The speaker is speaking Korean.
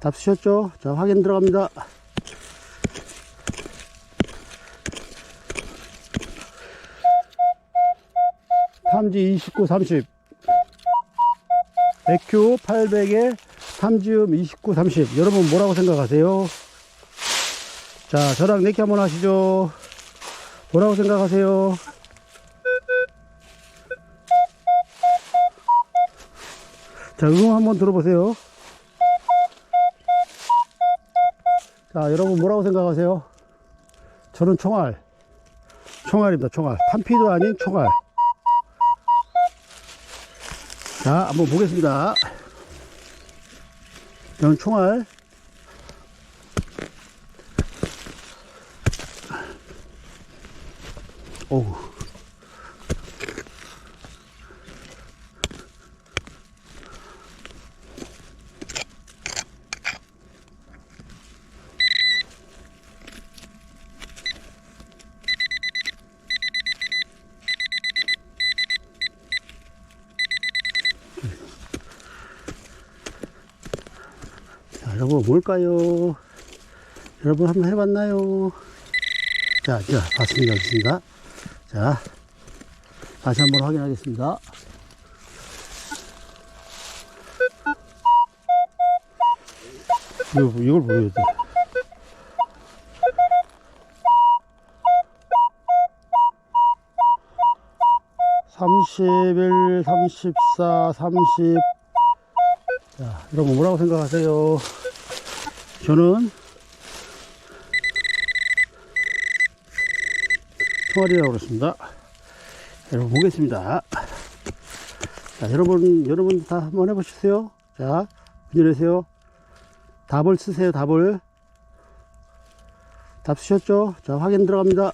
답 쓰셨죠? 자, 확인 들어갑니다. 탐지 29, 30. 에큐 800에 탐지음 29, 30. 여러분 뭐라고 생각하세요? 자, 저랑 내기 한번 하시죠. 뭐라고 생각하세요? 자, 응 한번 들어보세요. 자, 여러분 뭐라고 생각하세요? 저는 총알. 총알입니다, 총알. 판피도 아닌 총알. 자, 한번 보겠습니다. 저는 총알. 오우. 여러분 뭘까요? 여러분 한번 해봤나요? 자, 자, 봤습니다. 봤습니다. 자, 다시 한번 확인하겠습니다. 이거, 이걸 보여야 돼. 삼십일, 삼십사, 삼십. 자, 여러분 뭐라고 생각하세요? 저는 총알이라고 그렇습니다. 여러분 보겠습니다. 자, 여러분, 여러분 다 한번 해보시세요. 자, 문제내세요. 답을 쓰세요, 답을. 답 쓰셨죠? 자, 확인 들어갑니다.